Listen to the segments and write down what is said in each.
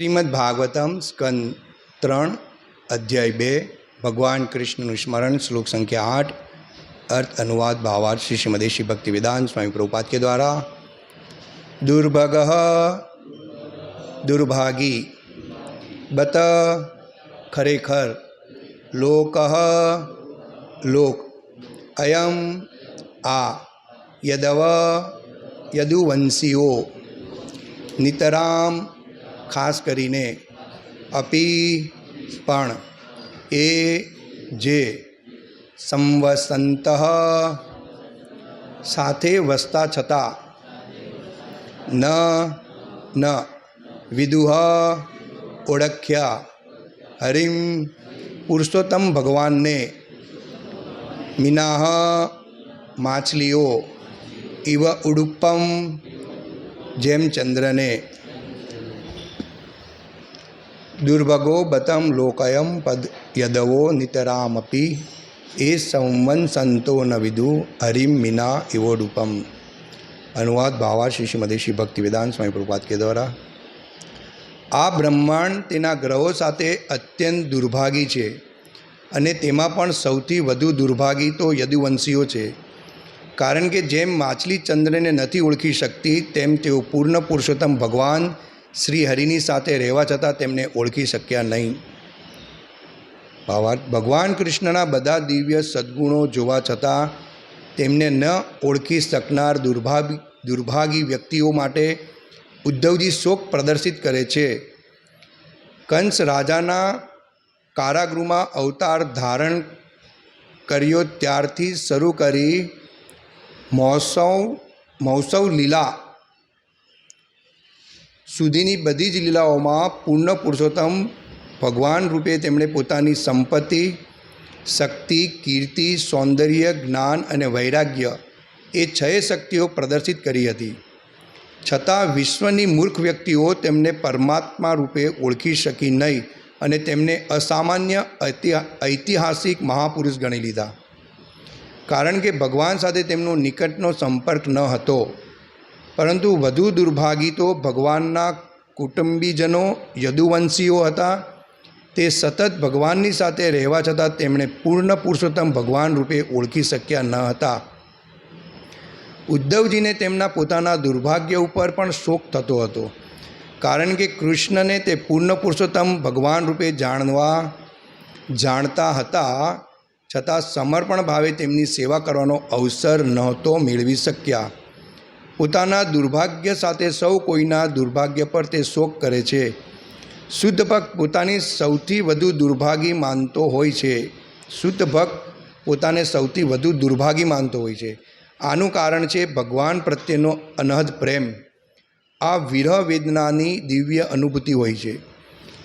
શ્રીમદ ભાગવતમ સ્કંદ ત્રણ અધ્યાય બે ભગવાન કૃષ્ણનું સ્મરણ શ્લોક સંખ્યા આઠ અર્થ અનુવાદ ભાવાર્થ શ્રી શ્રીમદેશી ભક્તિ વેદાંત સ્વામી પ્રભુપાદ કે દ્વારા દુર્ભગ દુર્ભાગી બત ખરેખર લોક લોક અયમ આ યદવ યદુવંશીઓ નિતરામ ખાસ કરીને અપી પણ એ જે સંવસંત સાથે વસતા છતાં ન ન, વિદુહ ઓળખ્યા હરિમ પુરુષોત્તમ ભગવાનને મિનાહ માછલીઓ ઇવ ઉડુપ્પમ જેમ ચંદ્રને દુર્ભગો બતમ લોકયમ પદ યદવો નિતરામપી એ સંવન સંતો ન હરિમ મીના ઇવોડુપમ અનુવાદ ભાવા શ્રી શ્રીમદેશી ભક્તિ વેદાંત સ્વામી પ્રભુપાદ કે દ્વારા આ બ્રહ્માંડ તેના ગ્રહો સાથે અત્યંત દુર્ભાગી છે અને તેમાં પણ સૌથી વધુ દુર્ભાગી તો યદુવંશીઓ છે. કારણ કે જેમ માછલી ચંદ્રને નથી ઓળખી શકતી, તેમ તેઓ પૂર્ણ પુરુષોત્તમ ભગવાન શ્રી હરિની સાથે રહેવા છતાં તેમને ઓળખી શક્યા નહીં. ભગવાન કૃષ્ણના બધા દિવ્ય સદ્ગુણો જોવા છતાં તેમને ન ઓળખી શકનાર દુર્ભાગી દુર્ભાગી વ્યક્તિઓ માટે ઉદ્ધવજી શોક પ્રદર્શિત કરે છે. કંસ રાજાના કારાગૃહમાં અવતાર ધારણ કર્યો ત્યારથી શરૂ કરી મહોત્સવ મહોત્સવ લીલા સુધીની બધી જ લીલાઓમાં પૂર્ણ પુરુષોત્તમ ભગવાન રૂપે તેમણે પોતાની સંપત્તિ, શક્તિ, કીર્તિ, સૌંદર્ય, જ્ઞાન અને વૈરાગ્ય એ છય શક્તિઓ પ્રદર્શિત કરી હતી. છતાં વિશ્વની મૂર્ખ વ્યક્તિઓ તેમને પરમાત્મા રૂપે ઓળખી શકી નહીં અને તેમને અસામાન્ય ઐતિહાસિક મહાપુરુષ ગણી લીધા. કારણ કે ભગવાન સાથે તેમનો નિકટનો સંપર્ક ન હતો. પરંતુ વધુ દુર્ભાગી તો ભગવાનના કુટુંબીજનો યદુવંશીઓ હતા. તે સતત ભગવાનની સાથે રહેવા છતાં તેમણે પૂર્ણ પુરુષોત્તમ ભગવાન રૂપે ઓળખી શક્યા ન હતા. ઉદ્ધવજીને તેમના પોતાના દુર્ભાગ્ય ઉપર પણ શોક થતો હતો, કારણ કે કૃષ્ણને તે પૂર્ણ પુરુષોત્તમ ભગવાન રૂપે જાણવા, જાણતા હતા, છતાં સમર્પણ ભાવે તેમની સેવા કરવાનો અવસર નહોતો મેળવી શક્યા. પોતાના દુર્ભાગ્ય સાથે સૌ કોઈના દુર્ભાગ્ય પર તે શોક કરે છે. શુદ્ધ ભક્ત પોતાની સૌથી વધુ દુર્ભાગી માનતો હોય છે. શુદ્ધ ભક્ત પોતાને સૌથી વધુ દુર્ભાગી માનતો હોય છે. આનું કારણ છે ભગવાન પ્રત્યેનો અનહદ પ્રેમ. આ વિરહ વેદનાની દિવ્ય અનુભૂતિ હોય છે.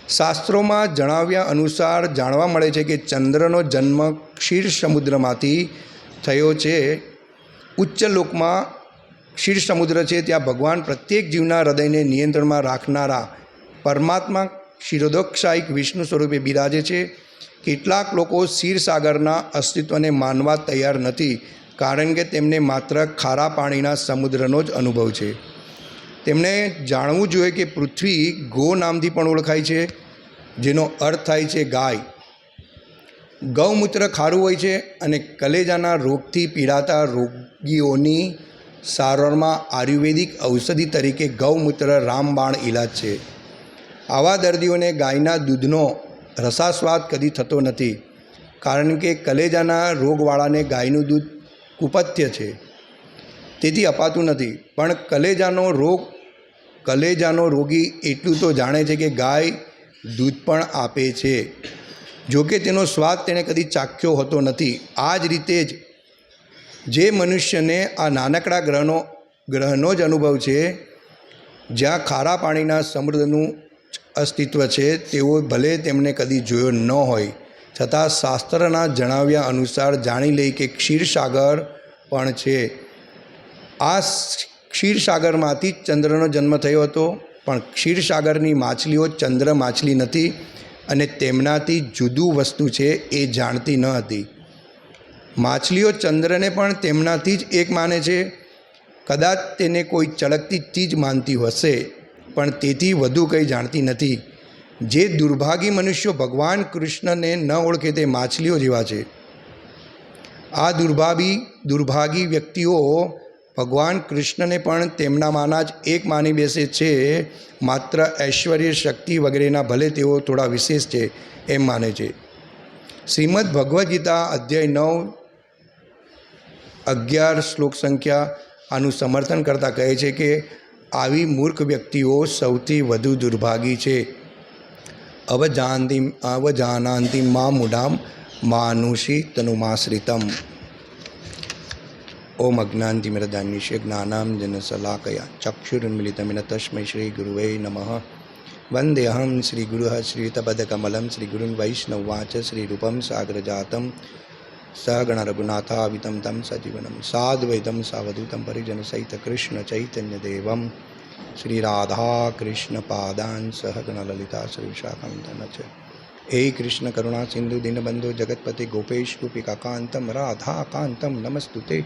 શાસ્ત્રોમાં જણાવ્યા અનુસાર જાણવા મળે છે કે ચંદ્રનો જન્મ ક્ષીર સમુદ્રમાંથી થયો છે. ઉચ્ચ લોકમાં ક્ષીર સમુદ્ર છે, ત્યાં ભગવાન પ્રત્યેક જીવના હૃદયને નિયંત્રણમાં રાખનારા પરમાત્મા ક્ષીરોદોક્ષાયિક વિષ્ણુ સ્વરૂપે બિરાજે છે. કેટલાક લોકો ક્ષીરસાગરના અસ્તિત્વને માનવા તૈયાર નથી, કારણ કે તેમને માત્ર ખારા પાણીના સમુદ્રનો જ અનુભવ છે. તેમણે જાણવું જોઈએ કે પૃથ્વી ગો નામથી પણ ઓળખાય છે, જેનો અર્થ થાય છે ગાય. ગૌમૂત્ર ખારું હોય છે અને કલેજાના રોગથી પીડાતા રોગીઓની સારવારમાં આયુર્વેદિક ઔષધિ તરીકે ગૌમૂત્ર, રામબાણ ઇલાજ છે. આવા દર્દીઓને ગાયના દૂધનો રસાસ્વાદ કદી થતો નથી, કારણ કે કલેજાના રોગવાળાને ગાયનું દૂધ કુપથ્ય છે. તેથી અપાતું નથી, પણ કલેજાનો રોગ, કલેજાનો રોગી એટલું તો જાણે છે કે ગાય દૂધ પણ આપે છે. જોકે તેનો સ્વાદ તેણે કદી ચાખ્યો હોતો નથી. આ જ રીતે જ જે મનુષ્યને આ નાનકડા ગ્રહનો ગ્રહનો જ અનુભવ છે, જ્યાં ખારા પાણીના સમૃદ્ધનું અસ્તિત્વ છે, તેઓ ભલે તેમણે કદી જોયો ન હોય. છતાં શાસ્ત્રના જણાવ્યા અનુસાર જાણી લઈ કે ક્ષીરસાગર પણ છે. આ ક્ષીરસાગરમાંથી જ ચંદ્રનો જન્મ થયો હતો, પણ ક્ષીરસાગરની માછલીઓ ચંદ્ર માછલી નથી અને તેમનાથી જુદું વસ્તુ છે એ જાણતી ન હતી. માછલીઓ ચંદ્રને પણ તેમનાથી જ એક માને છે. કદાચ તેને કોઈ ચળકતી ચીજ માનતી હશે, પણ તેથી વધુ કંઈ જાણતી નથી. જે દુર્ભાગી મનુષ્યો ભગવાન કૃષ્ણને ન ઓળખે તે માછલીઓ જેવા છે. આ દુર્ભાગી દુર્ભાગી વ્યક્તિઓ ભગવાન કૃષ્ણને પણ તેમનામાંના જ એક માની બેસે છે. માત્ર ઐશ્વર્ય શક્તિ વગેરેના ભલે તેઓ થોડા વિશેષ છે, એમ માને છે. શ્રીમદ ભગવદ્ ગીતા અધ્યાય નવ અગિયાર શ્લોક સંખ્યા આનું સમર્થન કરતાં કહે છે કે આવી મૂર્ખ વ્યક્તિઓ સૌથી વધુ દુર્ભાગી છે. અવજાનતી અવજાનાંતિ મા મુડામ માનુષી તનુમાશ્રિતમ. ઓમ અજ્ઞાનતિમિરદાન્યશ્ય જ્ઞાનામ જન સલાકયા ચક્ષુરુન્મિલિતમિન તસ્મૈ શ્રી ગુરુવે નમઃ. વંદેહમ શ્રી ગુરુ શ્રીતપદકમલમ શ્રી ગુરુન વૈષ્ણવાચ શ્રીરૂપમ સાગરજાતમ સગણ રઘુનાથાવિતમ તમ સજીવનમ સાદ્વૈતમ સાવધૂતમ પરિજન સહિત કૃષ્ણ ચૈતન્ય દેવમ શ્રી રાધા કૃષ્ણ પાદાન સહગણ લલિતા શ્રી વિશાખાંતન છે હે કૃષ્ણ કરુણા સિંધુ દીનબંધુ જગતપતિ ગોપેશ ગોપિકાકાંતમ રાધાકાંતમ નમસ્તુતે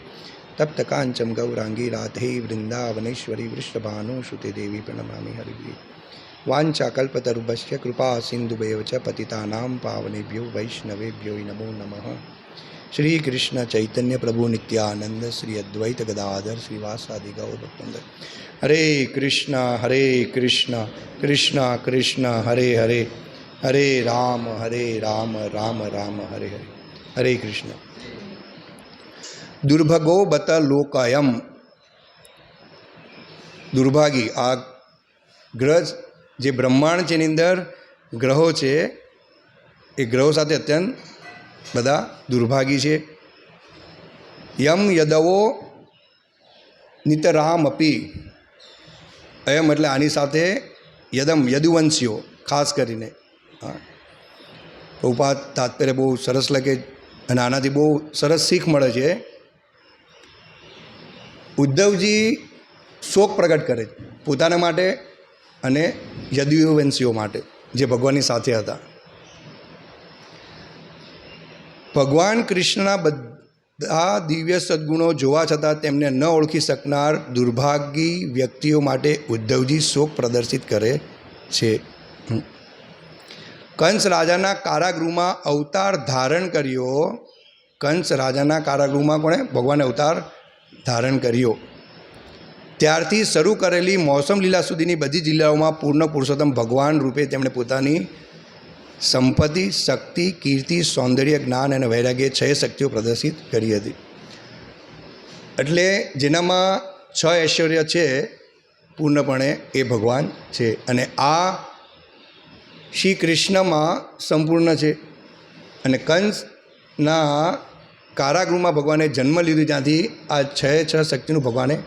તપ્ત કાંચમ ગૌરાંગી રાધે વૃંદાવનેશ્વરી વૃષભાનુશ્રુતે દેવી પ્રણમામી હરિભી વાંચાકલ્પતરુભશ્ય કૃપા સિંધુભૈવ ચ પાવનેભ્યો વૈષ્ણવેભ્યો નમો નમઃ શ્રી કૃષ્ણ ચૈતન્ય પ્રભુ નિત્યાનંદ શ્રી અદ્વૈત ગદાધર શ્રીવાસાદિ ગૌર હરે કૃષ્ણ હરે કૃષ્ણ કૃષ્ણ કૃષ્ણ હરે હરે હરે રામ હરે રામ રામ રામ હરે હરે હરે કૃષ્ણ દુર્ભગો બત લોકયમ દુર્ભાગી આ ગ્રહ જે બ્રહ્માંડ છે એની અંદર ગ્રહો છે એ ગ્રહો સાથે અત્યંત બધા દુર્ભાગી છે. યમ યદવો નિતરામપી એમ એટલે આની સાથે યદમ યદુવંશીઓ, ખાસ કરીને. હા. ઉપા તાત્પર્ય બહુ સરસ લખે અને આનાથી બહુ સરસ શીખ મળે છે. ઉદ્ધવજી શોક પ્રગટ કરે પોતાના માટે અને યદુવંશીઓ માટે જે ભગવાનની સાથે હતા. ભગવાન કૃષ્ણના બધા દિવ્ય સદ્ગુણો જોવા છતાં તેમને ન ઓળખી શકનાર દુર્ભાગી વ્યક્તિઓ માટે ઉદ્ધવજી શોક પ્રદર્શિત કરે છે. કંસ રાજાના કારાગૃહમાં અવતાર ધારણ કર્યો. કંસ રાજાના કારાગૃહમાં કોણે? ભગવાને અવતાર ધારણ કર્યો. ત્યારથી શરૂ કરેલી મોસમ લીલા સુધીની બધી જિલ્લાઓમાં પૂર્ણ પુરુષોત્તમ ભગવાન રૂપે તેમણે પોતાની સંપત્તિ, શક્તિ, કીર્તિ, સૌંદર્ય, જ્ઞાન અને વૈરાગ્ય છ શક્તિઓ પ્રદર્શિત કરી હતી. એટલે જેનામાં છ ઐશ્વર્ય છે, પૂર્ણપણે એ ભગવાન છે અને આ શ્રી કૃષ્ણમાં સંપૂર્ણ છે. અને કંસના કારાગૃહમાં ભગવાને જન્મ લીધું ત્યાંથી આ છ છ શક્તિનું ભગવાને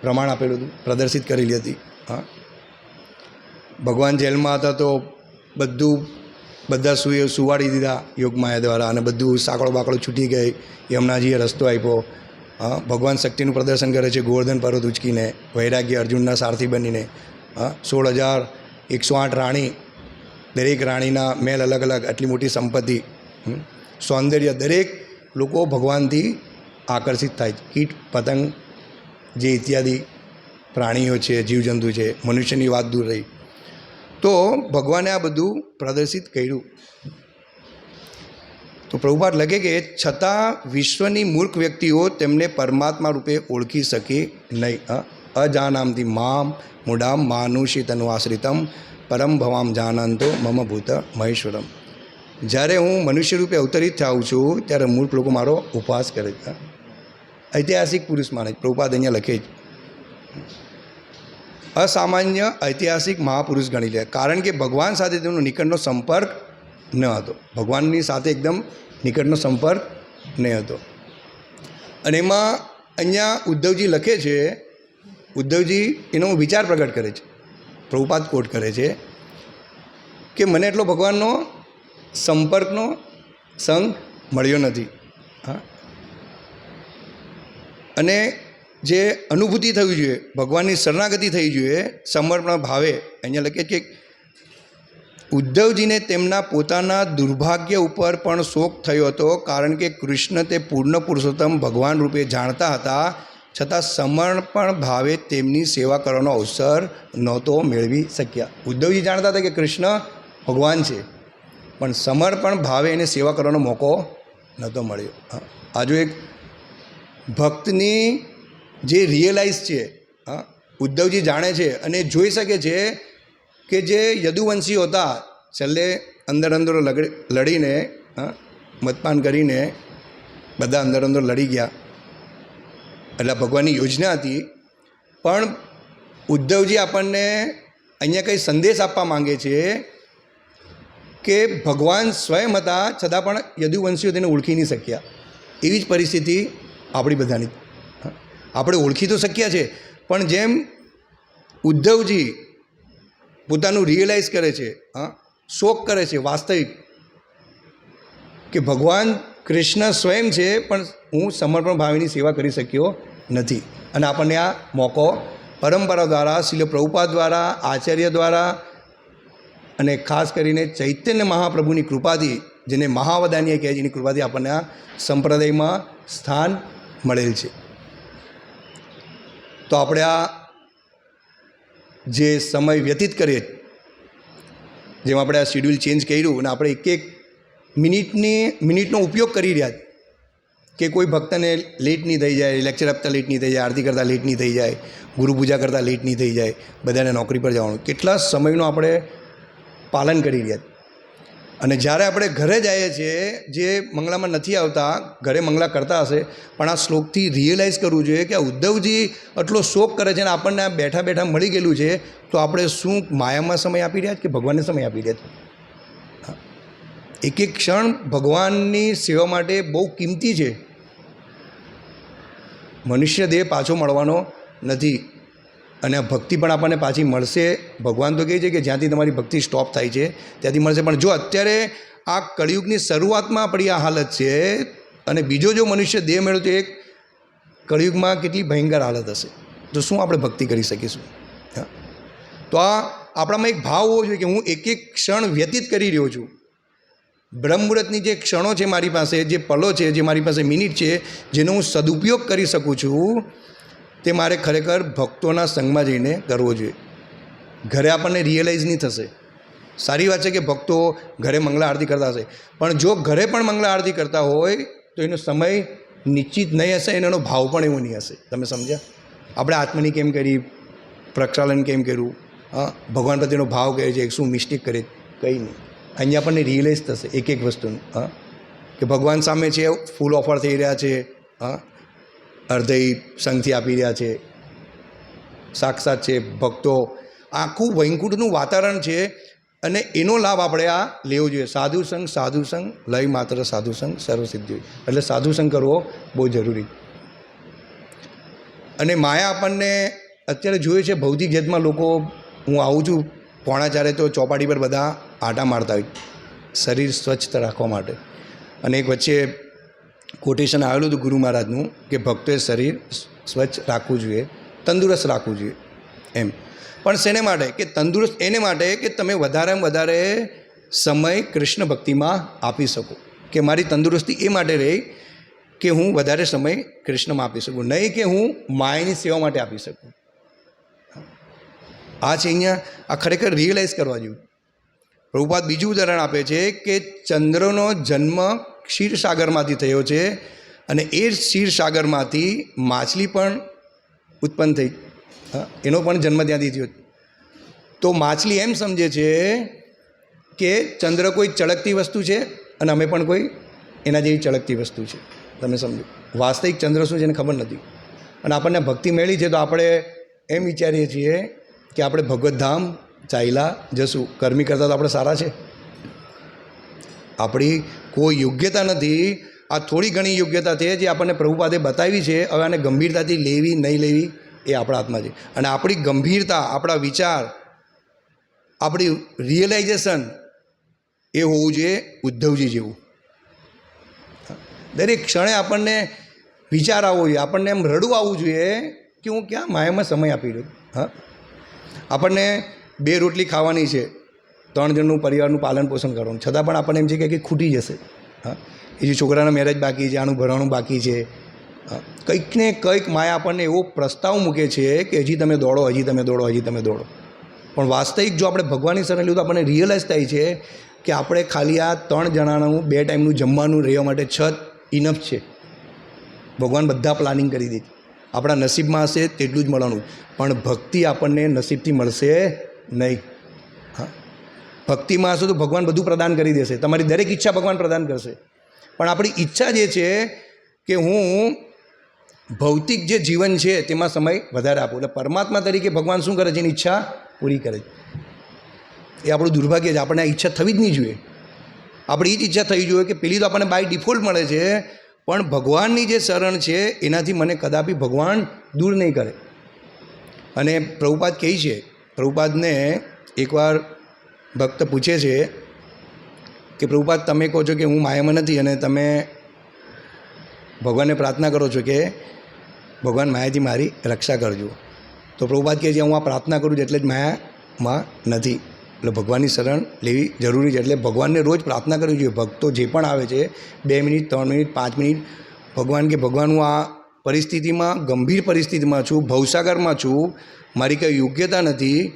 પ્રમાણ આપેલું હતું, પ્રદર્શિત કરેલી હતી. હા. ભગવાન જેલમાં હતા તો બધું બધા સુએ સુવાડી દીધા યોગમાયા દ્વારા અને બધું સાંકળો બાકળો છૂટી ગઈ. યમુનાજીએ રસ્તો આપ્યો. હા, ભગવાન શક્તિનું પ્રદર્શન કરે છે ગોવર્ધન પર્વત ઉચકીને, વૈરાગ્ય અર્જુનના સારથી બનીને. હા, સોળ હજાર એકસો આઠ રાણી, દરેક રાણીના મેલ અલગ અલગ, આટલી મોટી સંપત્તિ. સૌંદર્ય દરેક લોકો ભગવાનથી આકર્ષિત થાય છે. કીટ, પતંગ, જે ઇત્યાદિ પ્રાણીઓ છે, જીવજંતુ છે, મનુષ્યની વાત દૂર રહી. તો ભગવાને આ બધું પ્રદર્શિત કર્યું. તો પ્રભુપાદ લખે કે છતાં વિશ્વની મૂર્ખ વ્યક્તિઓ તેમને પરમાત્મા રૂપે ઓળખી શકે નહીં. અજાનામથી મામ મુડામ માનુષી તનુ આશ્રિતમ પરમ ભવામ જાનંતો મમ ભૂત મહેશ્વરમ. જ્યારે હું મનુષ્ય રૂપે અવતરિત થાઉં છું, ત્યારે મૂર્ખ લોકો મારો ઉપવાસ કરે છે. ઐતિહાસિક પુરુષ માને. પ્રભુપાદ અહીંયા લખે છે. અસામાન્ય ઐતિહાસિક મહાપુરુષ ગણી લે. કારણ કે ભગવાન સાથે તેમનો નિકટનો સંપર્ક ન હતો. ભગવાનની સાથે એકદમ નિકટનો સંપર્ક નહીં હતો. અને એમાં અહીંયા ઉદ્ધવજી લખે છે, ઉદ્ધવજી એનો વિચાર પ્રગટ કરે છે. પ્રભુપાદ કોટ કરે છે કે મને એટલો ભગવાનનો સંપર્કનો સંગ મળ્યો નથી. હા. અને જે અનુભૂતિ થવી જોઈએ, ભગવાનની શરણાગતિ થઈ જોઈએ, સમર્પણ ભાવે. અહીંયા લખે છે કે ઉદ્ધવજીને તેમના પોતાના દુર્ભાગ્ય ઉપર પણ શોક થયો હતો, કારણ કે કૃષ્ણ તે પૂર્ણ પુરુષોત્તમ ભગવાન રૂપે જાણતા હતા, છતાં સમર્પણ ભાવે તેમની સેવા કરવાનો અવસર નહોતો મેળવી શક્યા. ઉદ્ધવજી જાણતા હતા કે કૃષ્ણ ભગવાન છે, પણ સમર્પણ ભાવે એને સેવા કરવાનો મોકો નહોતો મળ્યો. હા, આ એક ભક્તની જે રિયલાઇઝ છે, હા, ઉદ્ધવજી જાણે છે અને જોઈ શકે છે કે જે યદુવંશીઓ હતા, છેલ્લે અંદર અંદર લડીને, હા, મતપાન કરીને બધા અંદર અંદર લડી ગયા. એટલે ભગવાનની યોજના હતી. પણ ઉદ્ધવજી આપણને અહીંયા કંઈ સંદેશ આપવા માંગે છે કે ભગવાન સ્વયં હતા, છતાં પણ યદુવંશીઓ તેને ઓળખી નહીં શક્યા. એવી જ પરિસ્થિતિ આપણી બધાની. આપણે ઓળખી તો શક્યા છે, પણ જેમ ઉદ્ધવજી પોતાનું રિયલાઇઝ કરે છે, હા, શોક કરે છે વાસ્તવિક, કે ભગવાન કૃષ્ણ સ્વયં છે, પણ હું સમર્પણ ભાવીની સેવા કરી શક્યો નથી. અને આપણને આ મોકો પરંપરા દ્વારા, શિલ પ્રભુપા દ્વારા, આચાર્ય દ્વારા, અને ખાસ કરીને ચૈતન્ય મહાપ્રભુની કૃપાથી, જેને મહાવદાનીય કહે છે, એની કૃપાથી આપણને આ સંપ્રદાયમાં સ્થાન મળેલ છે. તો આપણે આ જે સમય વ્યતીત કરીએ, જેમ આપણે આ શેડ્યુલ ચેન્જ કર્યું અને આપણે એક એક મિનિટની, મિનિટનો ઉપયોગ કરી રહ્યા કે કોઈ ભક્તને લેટ નહીં થઈ જાય લેક્ચર આપતા લેટ નહીં થઈ જાય, આરતી કરતાં લેટ નહીં થઈ જાય, ગુરુ પૂજા કરતાં લેટ નહીં થઈ જાય, બધાને નોકરી પર જવાનું. કેટલા સમયનું આપણે પાલન કરી રહ્યા અને જ્યારે આપણે ઘરે જઈએ છીએ, જે મંગળામાં નથી આવતા, ઘરે મંગળા કરતા હશે, પણ આ શ્લોકથી રિયલાઇઝ કરવું જોઈએ કે ઉદ્ધવજી આટલો શોક કરે છે અને આપણને આ બેઠા બેઠા મળી ગયેલું છે, તો આપણે શું માયામાં સમય આપી રહ્યા છે કે ભગવાનને સમય આપી રહ્યા છે? એક એક ક્ષણ ભગવાનની સેવા માટે બહુ કિંમતી છે. મનુષ્ય દેહ પાછો મળવાનો નથી. અને ભક્તિ પણ આપણને પાછી મળશે. ભગવાન તો કહે છે કે જ્યાંથી તમારી ભક્તિ સ્ટોપ થાય છે, ત્યાંથી મળશે. પણ જો અત્યારે આ કળિયુગની શરૂઆતમાં આપણી આ હાલત છે અને બીજો જો મનુષ્ય દેહ મેળવ્યો તો એક કળિયુગમાં કેટલી ભયંકર હાલત હશે. તો શું આપણે ભક્તિ કરી શકીશું? હા. તો આ આપણામાં એક ભાવ હોવો જોઈએ કે હું એક એક ક્ષણ વ્યતીત કરી રહ્યો છું. બ્રહ્મમુહૂર્તની જે ક્ષણો છે મારી પાસે, જે પલો છે, જે મારી પાસે મિનિટ છે, જેનો હું સદુપયોગ કરી શકું છું તે મારે ખરેખર ભક્તોના સંગમાં જઈને કરવો જોઈએ. ઘરે આપણને રિયલાઇઝ નહીં થશે. સારી વાત છે કે ભક્તો ઘરે મંગળા આરતી કરતા હશે. પણ જો ઘરે પણ મંગળા આરતી કરતા હોય, તો એનો સમય નિશ્ચિત નહીં હશે અને એનો ભાવ પણ એવો નહીં હશે. તમે સમજ્યા? આપણે આત્મની કેમ કરી? પ્રક્ષાલન કેમ કર્યું? હા? ભગવાન પ્રત્યેનો ભાવ કહે છે, શું મિસ્ટેક કરે? કંઈ નહીં. અહીંયા આપણને રિયલાઇઝ થશે એક એક વસ્તુનું. હા? કે ભગવાન સામે છે ફૂલ ઓફર થઈ રહ્યા છે. હા? અર્ધય સંઘથી આપી રહ્યા છે. સાક્ષાત છે ભક્તો. આખું વૈકુંઠનું વાતાવરણ છે અને એનો લાભ આપણે આ લેવો જોઈએ. સાધુ સંઘ સાધુ સંઘ, લય માત્ર સાધુ સંઘ, સર્વસિદ્ધિ. એટલે સાધુ સંઘ કરવો બહુ જરૂરી. અને માયા આપણને અત્યારે જોઈએ છે ભૌતિક જગતમાં લોકો, હું આવું છું પોણા ચારે તો ચોપાટી પર બધા આટા મારતા હોય. શરીર સ્વચ્છ રાખવા માટે. અને એક વચ્ચે કોટેશન આવેલું હતું ગુરુ મહારાજનું કે ભક્તોએ શરીર સ્વચ્છ રાખવું જોઈએ, તંદુરસ્ત રાખવું જોઈએ, એમ. પણ શેને માટે? કે તંદુરસ્ત, એને માટે કે તમે વધારેમાં વધારે સમય કૃષ્ણ ભક્તિમાં આપી શકો. કે મારી તંદુરસ્તી એ માટે રહે કે હું વધારે સમય કૃષ્ણમાં આપી શકું. નહીં કે હું માયાની સેવા માટે આપી શકું. આ છે અહીંયા, આ ખરેખર રિયલાઇઝ કરવા જેવું. પ્રભુપાદ બીજું ઉદાહરણ આપે છે કે ચંદ્રનો જન્મ ક્ષીરસાગરમાંથી થયો છે અને એ ક્ષીરસાગરમાંથી માછલી પણ ઉત્પન્ન થઈ એનો પણ જન્મ ત્યાંથી થયો. તો માછલી એમ સમજે છે કે ચંદ્ર કોઈ ચળકતી વસ્તુ છે અને અમે પણ કોઈ એના જેવી ચળકતી વસ્તુ છે. તમે સમજો. વાસ્તવિક ચંદ્ર શું છે એને ખબર નથી. અને આપણને ભક્તિ મેળી છે તો આપણે એમ વિચારીએ છીએ કે આપણે ભગવત ધામ ચાલ્યા જશું કર્મી કરતાં તો આપણે સારા છે. આપણી કોઈ યોગ્યતા નથી, આ થોડી ઘણી યોગ્યતા છે જે આપણને પ્રભુપાદે બતાવી છે, હવે આને ગંભીરતાથી લેવી, નહીં લેવી એ આપણા હાથમાં છે. અને આપણી ગંભીરતા, આપણા વિચાર, આપણી રિયલાઇઝેશન એ હોવું જોઈએ ઉદ્ધવજી જેવું. દરેક ક્ષણે આપણને વિચાર આવવો જોઈએ, આપણને એમ રડવું આવવું જોઈએ કે હું ક્યાં માયામાં સમય આપી રહ્યો હા? આપણને બે રોટલી ખાવાની છે, ત્રણ જણનું પરિવારનું પાલન પોષણ કરવાનું. છતાં પણ આપણને એમ છે કે ખૂટી જશે. હા? એ જે છોકરાના મેરેજ બાકી છે, આનું ભરવાનું બાકી છે. કંઈક ને કંઈક માયા આપણને એવો પ્રસ્તાવ મૂકે છે કે હજી તમે દોડો, હજી તમે દોડો, હજી તમે દોડો. પણ વાસ્તવિક જો આપણે ભગવાનની શરણ લીધું તો આપણને રિયલાઇઝ થાય છે કે આપણે ખાલી આ ત્રણ જણાનું, બે ટાઈમનું જમવાનું રહેવા માટે છત ઇનફ છે. ભગવાન બધા પ્લાનિંગ કરી દીધી આપણા નસીબમાં હશે તેટલું જ મળવાનું. પણ ભક્તિ આપણને નસીબથી મળશે નહીં. હા. ભક્તિમાં હશો તો ભગવાન બધું પ્રદાન કરી દેશે. તમારી દરેક ઈચ્છા ભગવાન પ્રદાન કરશે. પણ આપણી ઈચ્છા જે છે કે હું ભૌતિક જે જીવન છે તેમાં સમય વધારે આપું. એટલે પરમાત્મા તરીકે ભગવાન શું કરે છે? એની ઈચ્છા પૂરી કરે છે. એ આપણું દુર્ભાગ્ય છે. આપણને આ ઈચ્છા થવી જ નહીં જોઈએ. આપણી એ જ ઈચ્છા થવી જોઈએ કે પેલી તો આપણને બાય ડિફોલ્ટ મળે છે, પણ ભગવાનની જે શરણ છે એનાથી મને કદાપી ભગવાન દૂર નહીં કરે. અને પ્રભુપાદ કહે છે પ્રભુપાદને એકવાર ભક્ત પૂછે છે કે, પ્રભુપાદ, તમે કહો છો કે હું માયામાં નથી અને તમે ભગવાનને પ્રાર્થના કરો છો કે ભગવાન માયાથી મારી રક્ષા કરજો. તો પ્રભુપાદ કહે છે, હું આ પ્રાર્થના કરું છું એટલે જ માયામાં નથી. એટલે ભગવાનની શરણ લેવી જરૂરી છે એટલે ભગવાનને રોજ પ્રાર્થના કરવી જોઈએ. ભક્તો જે પણ આવે છે, બે મિનિટ, ત્રણ મિનિટ, પાંચ મિનિટ, ભગવાન કે ભગવાન હું આ પરિસ્થિતિમાં, ગંભીર પરિસ્થિતિમાં છું, ભવસાગરમાં છું મારી કંઈ યોગ્યતા નથી.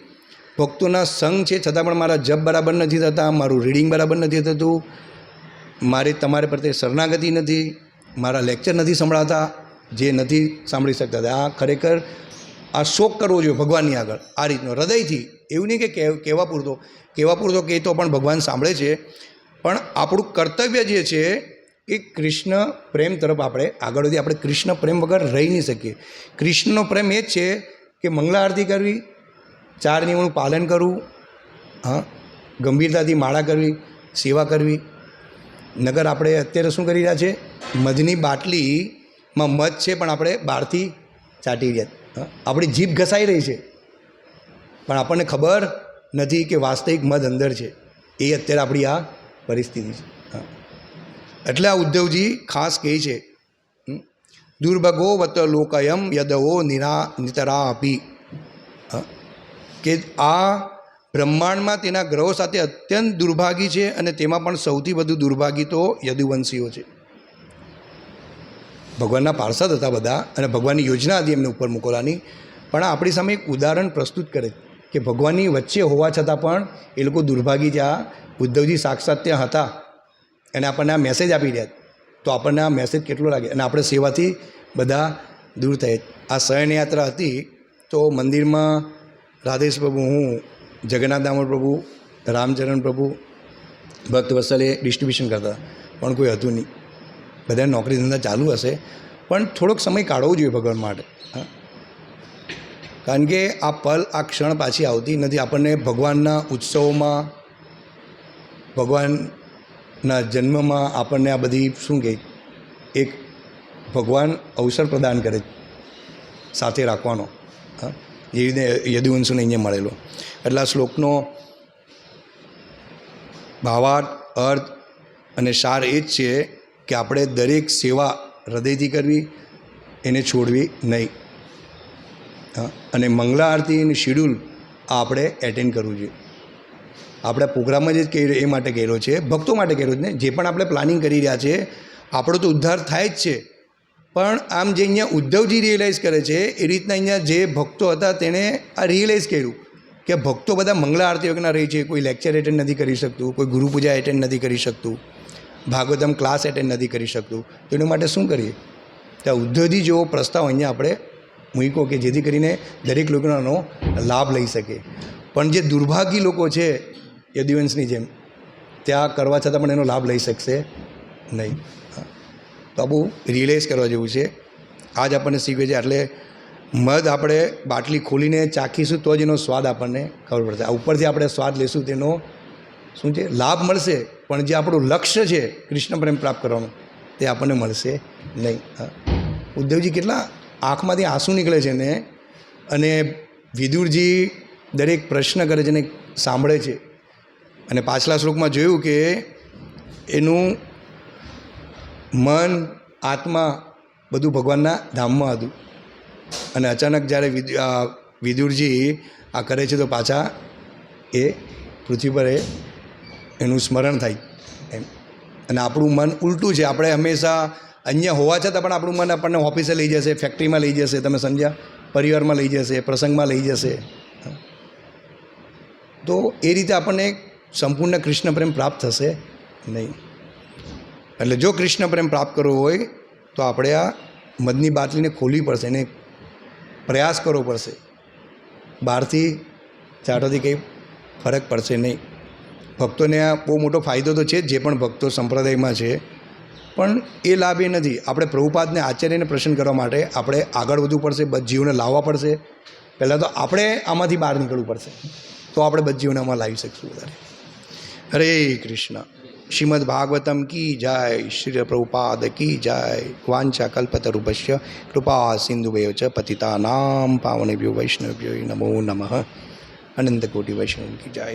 ભક્તોના સંઘ છે છતાં પણ મારા જપ બરાબર નથી થતા, મારું રીડિંગ બરાબર નથી થતું, મારી તમારે પ્રત્યે શરણાગતિ નથી, મારા લેક્ચર નથી સંભળાતા, જે નથી સાંભળી શકતા. આ ખરેખર આ શોક કરવો જોઈએ ભગવાનની આગળ, આ રીતનો. હૃદયથી એવું નહીં કે કહેવ- પૂરતો, કહેવા પૂરતો કહેતો પણ ભગવાન સાંભળે છે, પણ આપણું કર્તવ્ય જે છે એ કૃષ્ણ પ્રેમ તરફ આપણે આગળ વધી, આપણે કૃષ્ણ પ્રેમ વગર રહી નહીં શકીએ. કૃષ્ણનો પ્રેમ એ જ છે કે મંગળા આરતી કરવી, ચાર નિયમોનું પાલન કરવું, હા, ગંભીરતાથી માળા કરવી, સેવા કરવી નગર આપણે અત્યારે શું કરી રહ્યા છે મધની બાટલીમાં મધ છે પણ આપણે બહારથી ચાટી રહ્યા? આપણી જીભ ઘસાઈ રહી છે પણ આપણને ખબર નથી કે વાસ્તવિક મધ અંદર છે એ અત્યારે આપણી આ પરિસ્થિતિ છે. એટલે આ ઉદ્ધવજી ખાસ કહે છે? દુર્ભગો વત લોકયમ યદવો નિરા નિતરા આપી કે આ બ્રહ્માંડમાં તેના ગ્રહો સાથે અત્યંત દુર્ભાગી છે અને તેમાં પણ સૌથી વધુ દુર્ભાગી તો યદુવંશીઓ છે. ભગવાનના પાર્ષદ હતા બધા અને ભગવાનની યોજના હતી એમને ઉપર મોકલવાની પણ આપણી સામે એક ઉદાહરણ પ્રસ્તુત કરે કે ભગવાનની વચ્ચે હોવા છતાં પણ એ લોકો દુર્ભાગી જ્યાં ઉદ્ધવજી સાક્ષાત ત્યાં હતા અને આપણને આ મેસેજ આપી રહ્યા તો આપણને આ મેસેજ કેટલો લાગે? અને આપણે સેવાથી બધા દૂર થાય આ શયનયાત્રા હતી તો મંદિરમાં રાધેશ પ્રભુ, હું, જગન્નાથ દામોદર પ્રભુ, રામચરણ પ્રભુ, ભક્ત વત્સલે ડિસ્ટ્રીબ્યુશન કરતા પણ કોઈ હતું નહીં. બધા નોકરી ધંધા ચાલુ હશે. પણ થોડોક સમય કાઢવો જોઈએ ભગવાન માટે. કારણ કે આ પલ, આ ક્ષણ પાછી આવતી નથી. આપણને ભગવાનના ઉત્સવોમાં ભગવાનના જન્મમાં આપણને આ બધી શું કહે એક ભગવાન અવસર પ્રદાન કરે સાથે રાખવાનો. હા? એ રીતે યદુવંશુને અહીંયા મળેલો. એટલે આ શ્લોકનો ભાવાર્થ, અર્થ અને સાર એ જ છે કે આપણે દરેક સેવા હૃદયથી કરવી, એને છોડવી નહીં. અને મંગળા અને શિડ્યુલ આપણે એટેન્ડ કરવું જોઈએ. આપણે પ્રોગ્રામ જે કર્યો એ માટે કર્યો છે, ભક્તો માટે કર્યો છે ને, જે પણ આપણે પ્લાનિંગ કરી રહ્યા છે, આપણો તો ઉદ્ધાર થાય જ છે. પણ આમ જે અહીંયા ઉદ્ધવજી રિયલાઇઝ કરે છે, એ રીતના અહીંયા જે ભક્તો હતા તેણે આ રિયલાઇઝ કર્યું કે ભક્તો બધા મંગળા આરતી વગરના રહે છે, કોઈ લેક્ચર એટેન્ડ નથી કરી શકતું, કોઈ ગુરુપૂજા એટેન્ડ નથી કરી શકતું, ભાગવતમ ક્લાસ એટેન્ડ નથી કરી શકતું. તો એના માટે શું કરીએ? ત્યાં ઉદ્ધવજી જેવો પ્રસ્તાવ અહીંયા આપણે મૂક્યો કે જેથી કરીને દરેક લોકોનો લાભ લઈ શકે. પણ જે દુર્ભાગી લોકો છે યદુવંશની જેમ. ત્યાં કરવા છતાં પણ એનો લાભ લઈ શકશે નહીં. તો આ બહુ રિયલાઇઝ કરવા જેવું છે. આજ આપણને શીખવે છે એટલે મધ આપણે બાટલી ખોલીને ચાખીશું તો જ એનો સ્વાદ આપણને ખબર પડશે. આ ઉપરથી આપણે સ્વાદ લેશું તેનો શું છે? લાભ મળશે, પણ જે આપણું લક્ષ્ય છે કૃષ્ણ પ્રેમ પ્રાપ્ત કરવાનું, તે આપણને મળશે નહીં. ઉદ્ધવજી કેટલા આંખમાંથી આંસુ નીકળે છે ને? અને વિદુરજી દરેક પ્રશ્ન કરે છે ને, સાંભળે છે. અને પાછલા શ્લોકમાં જોયું કે એનું મન, આત્મા બધું ભગવાનના ધામમાં હતું. અને અચાનક જ્યારે વિદુરજી આ કરે છે તો પાછા એ પૃથ્વી પર એ એનું સ્મરણ થાય એમ. અને આપણું મન ઉલટું છે. આપણે હંમેશા અહીંયા હોવા છતાં પણ આપણું મન આપણને ઓફિસે લઈ જશે, ફેક્ટરીમાં લઈ જશે, તમે સમજ્યા પરિવારમાં લઈ જશે, પ્રસંગમાં લઈ જશે. તો એ રીતે આપણને સંપૂર્ણ કૃષ્ણ પ્રેમ પ્રાપ્ત થશે નહીં. એટલે જો કૃષ્ણ પ્રેમ પ્રાપ્ત કરવો હોય, તો આપણે આ મધની બાટલીને ખોલવી પડશે એને પ્રયાસ કરવો પડશે. બહારથી ચાટોથી કંઈ ફરક પડશે નહીં. ભક્તોને આ બહુ મોટો ફાયદો તો છે જ પણ ભક્તો સંપ્રદાયમાં છે. પણ એ લાભ એ નથી. આપણે પ્રભુપાદને આચાર્યને પ્રસન્ન કરવા માટે આપણે આગળ વધવું પડશે, બધ લાવવા પડશે. પહેલાં તો આપણે આમાંથી બહાર નીકળવું પડશે. તો આપણે બધ આમાં લાવી શકશું વધારે. હરે કૃષ્ણ શ્રીમદ ભાગવતમ કી જય શ્રી પ્રભુપાદ કી જય વાંચા કલ્પતરુભસ્ય કૃપા સિંધુભ્યો ચ પતિતાનામ પાવનેભ્યો વૈષ્ણવભ્યો નમો નમઃ અનંત કોટી વૈષ્ણવ કી જય